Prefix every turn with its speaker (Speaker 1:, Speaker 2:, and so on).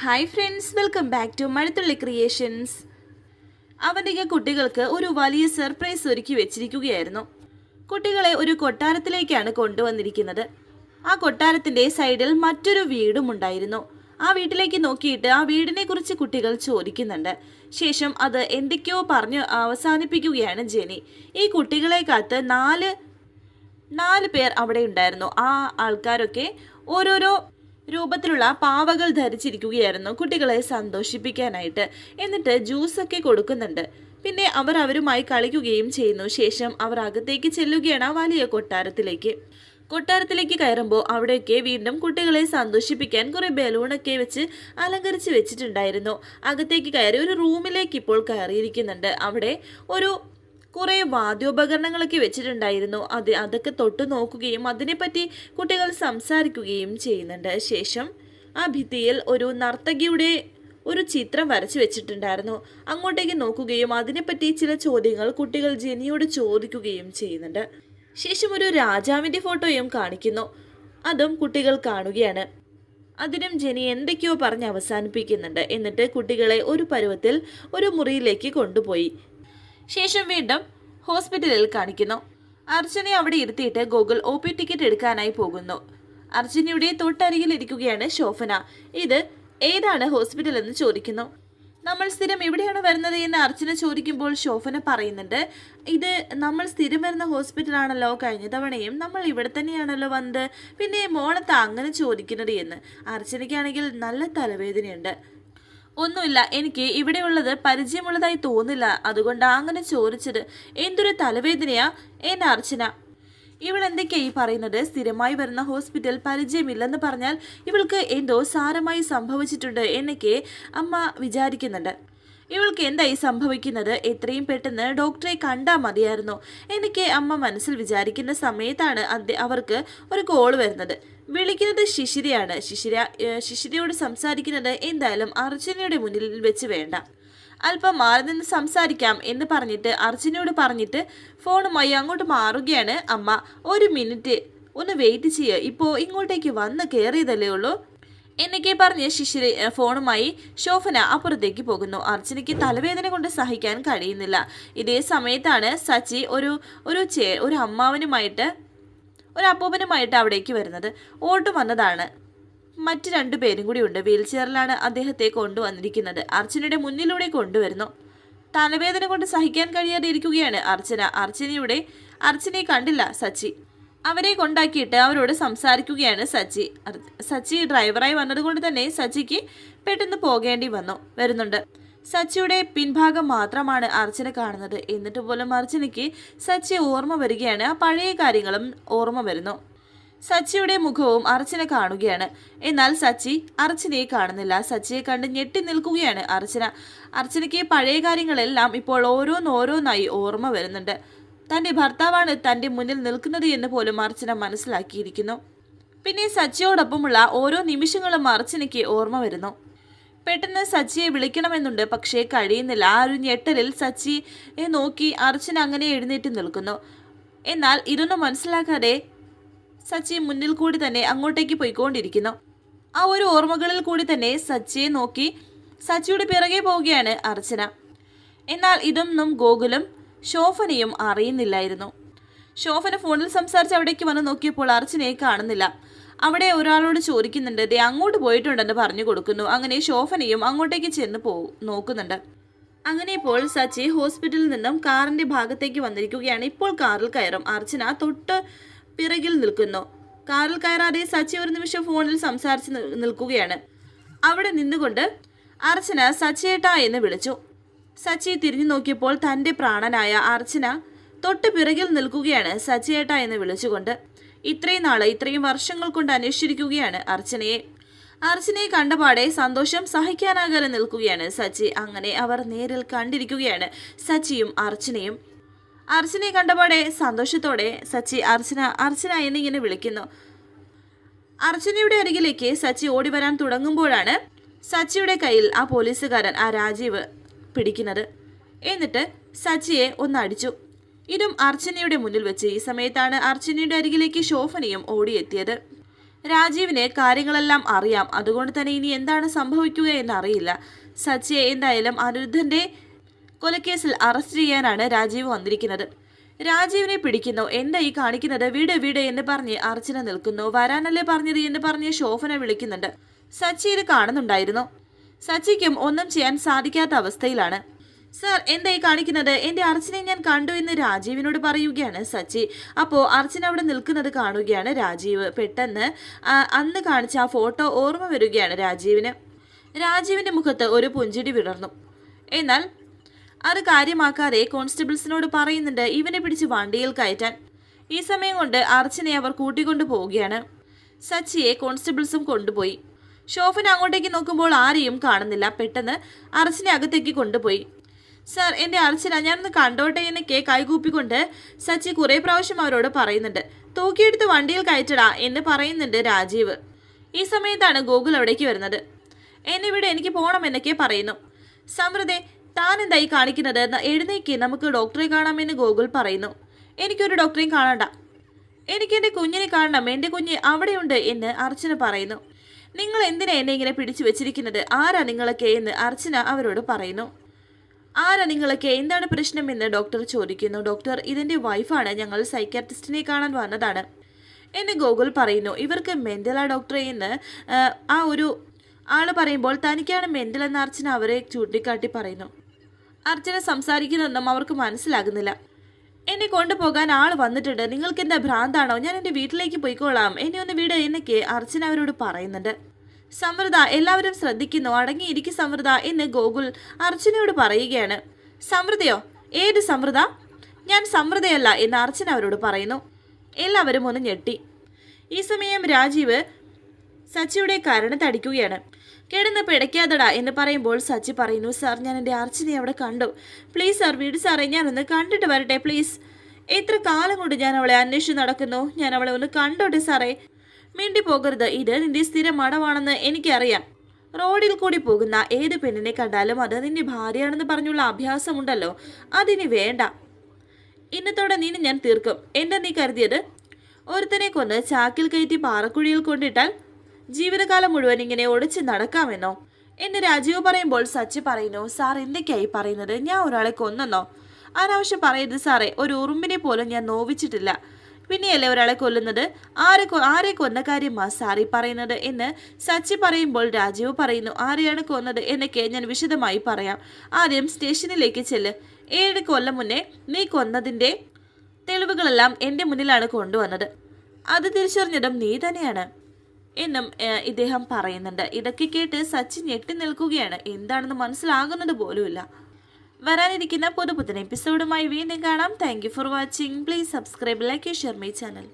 Speaker 1: Hi friends welcome back to Mazhathulli creations അവന്റെ കുട്ടികൾക്ക് ഒരു വലിയ സർപ്രൈസ് ഒരുക്കി വെച്ചിരിക്കുകയായിരുന്നു. കുട്ടികളെ ഒരു കൊട്ടാരത്തിലേക്കാണ് കൊണ്ടുവന്നിരിക്കുന്നത്. ആ കൊട്ടാരത്തിന്റെ സൈഡിൽ മറ്റൊരു വീടും ഉണ്ടായിരുന്നു. ആ വീട്ടിലേക്ക് നോക്കിയിട്ട് ആ വീടിനെ കുറിച്ച് കുട്ടികൾ ചോദിക്കുന്നുണ്ട്. ശേഷം അത് എന്തൊക്കെയോ പറഞ്ഞ് അവസാനിപ്പിക്കുകയാണ് ജെനി. ഈ കുട്ടികളെ കാത്ത് നാല് നാല് പേർ അവിടെ ഉണ്ടായിരുന്നു. ആ ആൾക്കാരൊക്കെ ഓരോരോ രൂപത്തിലുള്ള പാവകൾ ധരിച്ചിരിക്കുകയായിരുന്നു. കുട്ടികളെ സന്തോഷിപ്പിക്കാനായിട്ട്. എന്നിട്ട് ജ്യൂസൊക്കെ കൊടുക്കുന്നുണ്ട്. പിന്നെ അവർ അവരുമായി കളിക്കുകയും ചെയ്യുന്നു. ശേഷം അവർ അകത്തേക്ക് ചെല്ലുകയാണ് വലിയ കൊട്ടാരത്തിലേക്ക്. കൊട്ടാരത്തിലേക്ക് കയറുമ്പോൾ അവിടെയൊക്കെ വീണ്ടും കുട്ടികളെ സന്തോഷിപ്പിക്കാൻ കുറേ ബലൂണൊക്കെ വെച്ച് അലങ്കരിച്ച് വെച്ചിട്ടുണ്ടായിരുന്നു. അകത്തേക്ക് കയറി ഒരു റൂമിലേക്ക് ഇപ്പോൾ കയറിയിരിക്കുന്നുണ്ട്. അവിടെ ഒരു കുറേ വാദ്യോപകരണങ്ങളൊക്കെ വെച്ചിട്ടുണ്ടായിരുന്നു. അത് അതൊക്കെ തൊട്ടു നോക്കുകയും അതിനെപ്പറ്റി കുട്ടികൾ സംസാരിക്കുകയും ചെയ്യുന്നുണ്ട്. ശേഷം ആ ഭിത്തിയിൽ ഒരു നർത്തകിയുടെ ഒരു ചിത്രം വരച്ചു വെച്ചിട്ടുണ്ടായിരുന്നു. അങ്ങോട്ടേക്ക് നോക്കുകയും അതിനെപ്പറ്റി ചില ചോദ്യങ്ങൾ കുട്ടികൾ ജെനിയോട് ചോദിക്കുകയും ചെയ്യുന്നുണ്ട്. ശേഷം ഒരു രാജാവിന്റെ ഫോട്ടോയും കാണിക്കുന്നു. അതും കുട്ടികൾ കാണുകയാണ്. അതിനും ജെനി എന്തൊക്കെയോ പറഞ്ഞ് അവസാനിപ്പിക്കുന്നുണ്ട്. എന്നിട്ട് കുട്ടികളെ ഒരു പരുവത്തിൽ ഒരു മുറിയിലേക്ക് കൊണ്ടുപോയി. ശേഷം വീണ്ടും ഹോസ്പിറ്റലിൽ കാണിക്കുന്നു. അർച്ചനെ അവിടെ ഇരുത്തിയിട്ട് ഗൂഗിൾ ഒ പി ടിക്കറ്റ് എടുക്കാനായി പോകുന്നു. അർച്ചനയുടെ തൊട്ടരികിൽ ഇരിക്കുകയാണ് ശോഭന. ഇത് ഏതാണ് ഹോസ്പിറ്റൽ എന്ന് ചോദിക്കുന്നു. നമ്മൾ സ്ഥിരം എവിടെയാണ് വരുന്നത്? എന്ന് അർച്ചന ചോദിക്കുമ്പോൾ ശോഭന പറയുന്നുണ്ട്. ഇത് നമ്മൾ സ്ഥിരം വരുന്ന ഹോസ്പിറ്റലാണല്ലോ കഴിഞ്ഞ തവണയും നമ്മൾ ഇവിടെ തന്നെയാണല്ലോ വന്നത്. പിന്നെ മോളത്ത് അങ്ങനെ ചോദിക്കുന്നത് എന്ന്. അർച്ചനയ്ക്കാണെങ്കിൽ നല്ല തലവേദനയുണ്ട്. ഒന്നുമില്ല എനിക്ക് ഇവിടെയുള്ളത് പരിചയമുള്ളതായി തോന്നില്ല അതുകൊണ്ട് അങ്ങനെ ചോദിച്ചത്. എന്തൊരു തലവേദനയാ എന്നെ അർച്ചന. ഇവൾ ഈ പറയുന്നത്? സ്ഥിരമായി വരുന്ന ഹോസ്പിറ്റൽ പരിചയമില്ലെന്ന് പറഞ്ഞാൽ ഇവൾക്ക് എന്തോ സാരമായി സംഭവിച്ചിട്ടുണ്ട് എന്നൊക്കെ അമ്മ വിചാരിക്കുന്നുണ്ട്. ഇവൾക്ക് എന്തായി സംഭവിക്കുന്നത്? എത്രയും പെട്ടെന്ന് ഡോക്ടറെ കണ്ടാൽ മതിയായിരുന്നു? എനിക്ക് അമ്മ മനസ്സിൽ വിചാരിക്കുന്ന സമയത്താണ് അവർക്ക് ഒരു കോൾ വരുന്നത്. വിളിക്കുന്നത് ശിശിരയാണ്. ശിശിര ശിശിരയോട് സംസാരിക്കുന്നത് എന്തായാലും അർച്ചനയുടെ മുന്നിൽ വെച്ച് വേണ്ട. അല്പം മാറി നിന്ന് സംസാരിക്കാം എന്ന് പറഞ്ഞിട്ട് അർച്ചനയോട് പറഞ്ഞിട്ട് ഫോണുമായി അങ്ങോട്ട് മാറുകയാണ് അമ്മ. ഒരു മിനിറ്റ് ഒന്ന് വെയിറ്റ് ചെയ്യുക ഇപ്പോൾ ഇങ്ങോട്ടേക്ക് വന്ന് കയറിയതല്ലേ ഉള്ളൂ? എന്നൊക്കെ പറഞ്ഞ് ശിശിര ഫോണുമായി ശോഭന അപ്പുറത്തേക്ക് പോകുന്നു. അർച്ചനയ്ക്ക് തലവേദന കൊണ്ട് സഹിക്കാൻ കഴിയുന്നില്ല. ഇതേ സമയത്താണ് സച്ചി ഒരു ഒരു ചേ ഒരു അമ്മാവനുമായിട്ട് ഒരു അപ്പൂപ്പനുമായിട്ട് അവിടേക്ക് വരുന്നത്. ഓട്ടം വന്നതാണ്. മറ്റ് രണ്ടു പേരും കൂടി ഉണ്ട്. വീൽ ചെയറിലാണ് അദ്ദേഹത്തെ കൊണ്ടുവന്നിരിക്കുന്നത്. അർച്ചനയുടെ മുന്നിലൂടെ കൊണ്ടുവരുന്നു. തലവേദന കൊണ്ട് സഹിക്കാൻ കഴിയാതെ ഇരിക്കുകയാണ് അർച്ചന. അർച്ചനയുടെ അർച്ചനയെ കണ്ടില്ല സച്ചി. അവരെ കൊണ്ടാക്കിയിട്ട് അവരോട് സംസാരിക്കുകയാണ് സച്ചി. സച്ചി ഡ്രൈവറായി വന്നതുകൊണ്ട് തന്നെ സച്ചിക്ക് പെട്ടെന്ന് പോകേണ്ടി വന്നു വരുന്നുണ്ട്. സച്ചിയുടെ പിൻഭാഗം മാത്രമാണ് അർച്ചന കാണുന്നത്. എന്നിട്ട് പോലും അർച്ചനയ്ക്ക് സച്ചി ഓർമ്മ വരികയാണ്. ആ പഴയ കാര്യങ്ങളും ഓർമ്മ വരുന്നു. സച്ചിയുടെ മുഖവും അർച്ചന കാണുകയാണ്. എന്നാൽ സച്ചി അർച്ചനയെ കാണുന്നില്ല. സച്ചിയെ കണ്ട് ഞെട്ടി നിൽക്കുകയാണ് അർച്ചന. അർച്ചനയ്ക്ക് പഴയ കാര്യങ്ങളെല്ലാം ഇപ്പോൾ ഓരോന്നോരോന്നായി ഓർമ്മ വരുന്നുണ്ട്. തന്റെ ഭർത്താവാണ് തന്റെ മുന്നിൽ നിൽക്കുന്നത് എന്ന് പോലും അർച്ചന മനസ്സിലാക്കിയിരിക്കുന്നു. പിന്നെ സച്ചിയോടൊപ്പമുള്ള ഓരോ നിമിഷങ്ങളും അർച്ചനയ്ക്ക് ഓർമ്മ വരുന്നു. പെട്ടെന്ന് സച്ചിയെ വിളിക്കണമെന്നുണ്ട് പക്ഷേ കഴിയുന്നില്ല. ആ ഒരു ഞെട്ടലിൽ സച്ചിയെ നോക്കി അർച്ചന അങ്ങനെ എഴുന്നേറ്റ് നിൽക്കുന്നു. എന്നാൽ ഇതൊന്നും മനസ്സിലാക്കാതെ സച്ചി മുന്നിൽ കൂടി തന്നെ അങ്ങോട്ടേക്ക് പോയിക്കൊണ്ടിരിക്കുന്നു. ആ ഒരു ഓർമ്മകളിൽ കൂടി തന്നെ സച്ചിയെ നോക്കി സച്ചിയുടെ പിറകെ പോവുകയാണ് അർച്ചന. എന്നാൽ ഇതൊന്നും ഗോകുലും ശോഭനയും അറിയുന്നില്ലായിരുന്നു. ശോഭന ഫോണിൽ സംസാരിച്ച് അവിടേക്ക് വന്ന് നോക്കിയപ്പോൾ അർച്ചനയെ കാണുന്നില്ല. അവിടെ ഒരാളോട് ചോദിക്കുന്നുണ്ട് ദേ അങ്ങോട്ട് പോയിട്ടുണ്ടെന്ന് പറഞ്ഞു കൊടുക്കുന്നു. അങ്ങനെ ശോഭനയും അങ്ങോട്ടേക്ക് ചെന്ന് പോ നോക്കുന്നുണ്ട്. അങ്ങനെ ഇപ്പോൾ സച്ചി ഹോസ്പിറ്റലിൽ നിന്നും കാറിന്റെ ഭാഗത്തേക്ക് വന്നിരിക്കുകയാണ്. ഇപ്പോൾ കാറിൽ കയറും. അർച്ചന തൊട്ട് പിറകിൽ നിൽക്കുന്നു. കാറിൽ കയറാതെ സച്ചി ഒരു നിമിഷം ഫോണിൽ സംസാരിച്ച് നിൽക്കുകയാണ്. അവിടെ നിന്നുകൊണ്ട് അർച്ചന സച്ചിയേട്ടാ എന്ന് വിളിച്ചു. സച്ചി തിരിഞ്ഞു നോക്കിയപ്പോൾ തന്റെ പ്രാണനായ അർച്ചന തൊട്ട് പിറകിൽ നിൽക്കുകയാണ് സച്ചിയേട്ട എന്ന് വിളിച്ചുകൊണ്ട്. ഇത്രയും നാൾ ഇത്രയും വർഷങ്ങൾ കൊണ്ട് അന്വേഷിച്ചിരിക്കുകയാണ് അർച്ചനയെ. അർച്ചനയെ കണ്ടപാടെ സന്തോഷം സഹിക്കാനാകാതെ നിൽക്കുകയാണ് സച്ചി. അങ്ങനെ അവർ നേരിൽ കണ്ടിരിക്കുകയാണ് സച്ചിയും അർച്ചനയും. അർച്ചനയെ കണ്ടപാടെ സന്തോഷത്തോടെ സച്ചി അർച്ചന അർച്ചന എന്നിങ്ങനെ വിളിക്കുന്നു. അർച്ചനയുടെ അരികിലേക്ക് സച്ചി ഓടി വരാൻ തുടങ്ങുമ്പോഴാണ് സച്ചിയുടെ കയ്യിൽ ആ പോലീസുകാരൻ ആ രാജീവ്. പിടിക്കുന്നത്. എന്നിട്ട് സച്ചിയെ ഒന്ന് അടിച്ചു. ഇതും അർച്ചനയുടെ മുന്നിൽ വെച്ച് ഈ സമയത്താണ് അർച്ചനയുടെ അരികിലേക്ക് ശോഭനയും ഓടിയെത്തിയത്. രാജീവിന് കാര്യങ്ങളെല്ലാം അറിയാം. അതുകൊണ്ട് തന്നെ ഇനി എന്താണ് സംഭവിക്കുക എന്നറിയില്ല. സച്ചിയെ എന്തായാലും അനിരുദ്ധന്റെ കൊലക്കേസിൽ അറസ്റ്റ് ചെയ്യാനാണ് രാജീവ് വന്നിരിക്കുന്നത്. രാജീവിനെ പിടിക്കുന്നു. എന്താ ഈ കാണിക്കുന്നത്? വീട് വീട് എന്ന് പറഞ്ഞ് അർച്ചന നിൽക്കുന്നു. വരാനല്ലേ പറഞ്ഞത് എന്ന് പറഞ്ഞ് ശോഭന വിളിക്കുന്നുണ്ട്. സച്ചി ഇത് കാണുന്നുണ്ടായിരുന്നു. സച്ചിക്കും ഒന്നും ചെയ്യാൻ സാധിക്കാത്ത അവസ്ഥയിലാണ്. സർ എന്തായി കാണിക്കുന്നത്? എന്റെ അർച്ചനെ ഞാൻ കണ്ടു എന്ന് രാജീവിനോട് പറയുകയാണ് സച്ചി. അപ്പോൾ അർച്ചന അവിടെ നിൽക്കുന്നത് കാണുകയാണ് രാജീവ്. പെട്ടെന്ന് അന്ന് കാണിച്ച ആ ഫോട്ടോ ഓർമ്മ വരികയാണ് രാജീവിന്. രാജീവിന്റെ മുഖത്ത് ഒരു പുഞ്ചിരി വിടർന്നു. എന്നാൽ അത് കാര്യമാക്കാതെ കോൺസ്റ്റബിൾസിനോട് പറയുന്നുണ്ട് ഇവനെ പിടിച്ച് വണ്ടിയിൽ കയറ്റാൻ. ഈ സമയം കൊണ്ട് അർച്ചനെ അവർ കൂട്ടിക്കൊണ്ടു പോവുകയാണ്. സച്ചിയെ കോൺസ്റ്റബിൾസും കൊണ്ടുപോയി. ഷോഫൻ അങ്ങോട്ടേക്ക് നോക്കുമ്പോൾ ആരെയും കാണുന്നില്ല. പെട്ടെന്ന് അർച്ചനെ അകത്തേക്ക് കൊണ്ടുപോയി. സാർ എന്റെ അർച്ചന ഞാനൊന്ന് കണ്ടോട്ടെ എന്നൊക്കെ കൈകൂപ്പിക്കൊണ്ട് സച്ചി കുറേ പ്രാവശ്യം അവരോട് പറയുന്നുണ്ട്. തൂക്കിയെടുത്ത് വണ്ടിയിൽ കയറ്റടാ എന്ന് പറയുന്നുണ്ട് രാജീവ്. ഈ സമയത്താണ് ഗോകുൽ അവിടേക്ക് വരുന്നത്. എന്നിവിടെ എനിക്ക് പോകണം എന്നൊക്കെ പറയുന്നു. സമൃദ്ധെ താൻ എന്തായി കാണിക്കുന്നത്? എന്ന് എഴുന്നേക്ക്. നമുക്ക് ഡോക്ടറെ കാണാമെന്ന് ഗോകുൽ പറയുന്നു. എനിക്കൊരു ഡോക്ടറെയും കാണണ്ട. എനിക്ക് എന്റെ കുഞ്ഞിനെ കാണണം. എന്റെ കുഞ്ഞ് അവിടെയുണ്ട് എന്ന് അർച്ചന പറയുന്നു. നിങ്ങൾ എന്തിനാ എന്നെ ഇങ്ങനെ പിടിച്ചു വെച്ചിരിക്കുന്നത്? ആരാ നിങ്ങളൊക്കെ എന്ന് അർച്ചന അവരോട് പറയുന്നു. ആരാ നിങ്ങളൊക്കെ? എന്താണ് പ്രശ്നം എന്ന് ഡോക്ടർ ചോദിക്കുന്നു. ഡോക്ടർ ഇതിന്റെ വൈഫാണ്. ഞങ്ങൾ സൈക്കാട്രിസ്റ്റിനെ കാണാൻ വന്നതാണ്. എന്ന് ഗോകുൽ പറയുന്നു. ഇവർക്ക് മെന്റലാ ഡോക്ടറെ എന്ന് ആ, ഒരു ആൾ പറയുമ്പോൾ തനിക്കാണ് മെന്റൽ എന്ന് അർച്ചന അവരെ ചൂണ്ടിക്കാട്ടി പറയുന്നു. അർച്ചന സംസാരിക്കുന്നതൊന്നും അവർക്ക് മനസ്സിലാകുന്നില്ല. എന്നെ കൊണ്ടുപോകാൻ ആൾ വന്നിട്ടുണ്ട്. നിങ്ങൾക്ക് എന്താ ഭ്രാന്താണോ? ഞാൻ എന്റെ വീട്ടിലേക്ക് പോയിക്കോളാം. എന്നെ ഒന്ന് വീട് എന്നൊക്കെ അർച്ചന അവരോട് പറയുന്നുണ്ട്. സമൃദ്ധ എല്ലാവരും ശ്രദ്ധിക്കുന്നു. അടങ്ങിയിരിക്കും സമൃദ്ധ എന്ന് ഗോകുൽ അർച്ചനയോട് പറയുകയാണ്. സമൃദ്ധയോ ഏത് സമൃദ്ധ ഞാൻ സമൃദ്ധയല്ല എന്ന് അർച്ചന അവരോട് പറയുന്നു. എല്ലാവരും ഒന്ന് ഞെട്ടി. ഈ സമയം രാജീവ് സച്ചിയുടെ കരണത്തടിക്കുകയാണ്. കിടന്ന് പിടയ്ക്കാതടാ എന്ന് പറയുമ്പോൾ സച്ചി പറയുന്നു സാർ ഞാൻ എന്റെ അർച്ചനയെ അവിടെ കണ്ടു. പ്ലീസ് സാർ വീട് സാറേ ഞാനൊന്ന് കണ്ടിട്ട് വരട്ടെ പ്ലീസ്. എത്ര കാലം കൊണ്ട് ഞാൻ അവളെ അന്വേഷിച്ച് നടക്കുന്നു? ഞാൻ അവളെ ഒന്ന് കണ്ടോട്ടെ സാറേ. മിണ്ടി പോകരുത് ഇത് നിന്റെ സ്ഥിരം മടവാണെന്ന് എനിക്കറിയാം. റോഡിൽ കൂടി പോകുന്ന ഏത് പെണ്ണിനെ കണ്ടാലും അത് നിന്റെ ഭാര്യയാണെന്ന് പറഞ്ഞുള്ള അഭ്യാസമുണ്ടല്ലോ. അതിനി വേണ്ട. ഇന്നത്തോടെ നീ ഞാൻ തീർക്കും. എന്താ നീ കരുതിയത്? ഒരുത്തനെ കൊന്ന് ചാക്കിൽ കയറ്റി പാറക്കുഴിയിൽ കൊണ്ടിട്ടാൽ ജീവിതകാലം മുഴുവൻ ഇങ്ങനെ ഒളിച്ച് നടക്കാമെന്നോ? എന്ന് രാജീവ് പറയുമ്പോൾ സച്ചി പറയുന്നു സാർ എന്തൊക്കെയായി പറയുന്നത്? ഞാൻ ഒരാളെ കൊന്നെന്നോ അനാവശ്യം പറയരുത് സാറേ ഒരു ഉറുമ്പിനെ പോലും ഞാൻ നോവിച്ചിട്ടില്ല. പിന്നെയല്ലേ ഒരാളെ കൊല്ലുന്നത്? ആരെ ആരെ കൊന്ന കാര്യമാ സാറി പറയുന്നത് എന്ന് സച്ചി പറയുമ്പോൾ രാജീവ് പറയുന്നു ആരെയാണ് കൊന്നത്? എന്നൊക്കെ ഞാൻ വിശദമായി പറയാം. ആദ്യം സ്റ്റേഷനിലേക്ക് ചെല്ല്. ഏഴ് കൊല്ലം മുന്നേ നീ കൊന്നതിന്റെ തെളിവുകളെല്ലാം എന്റെ മുന്നിലാണ് കൊണ്ടുവന്നത്. അത് തിരിച്ചറിഞ്ഞതും നീ തന്നെയാണ്. എന്നും ഇദ്ദേഹം പറയുന്നുണ്ട്. ഇതൊക്കെ കേട്ട് സച്ചിൻ ഞെട്ടി നിൽക്കുകയാണ്. എന്താണെന്ന് മനസ്സിലാകുന്നത് പോലുമില്ല. വരാനിരിക്കുന്ന പുതുപുത്തൻ എപ്പിസോഡുമായി വീണ്ടും കാണാം. Thank for watching please subscribe like share my channel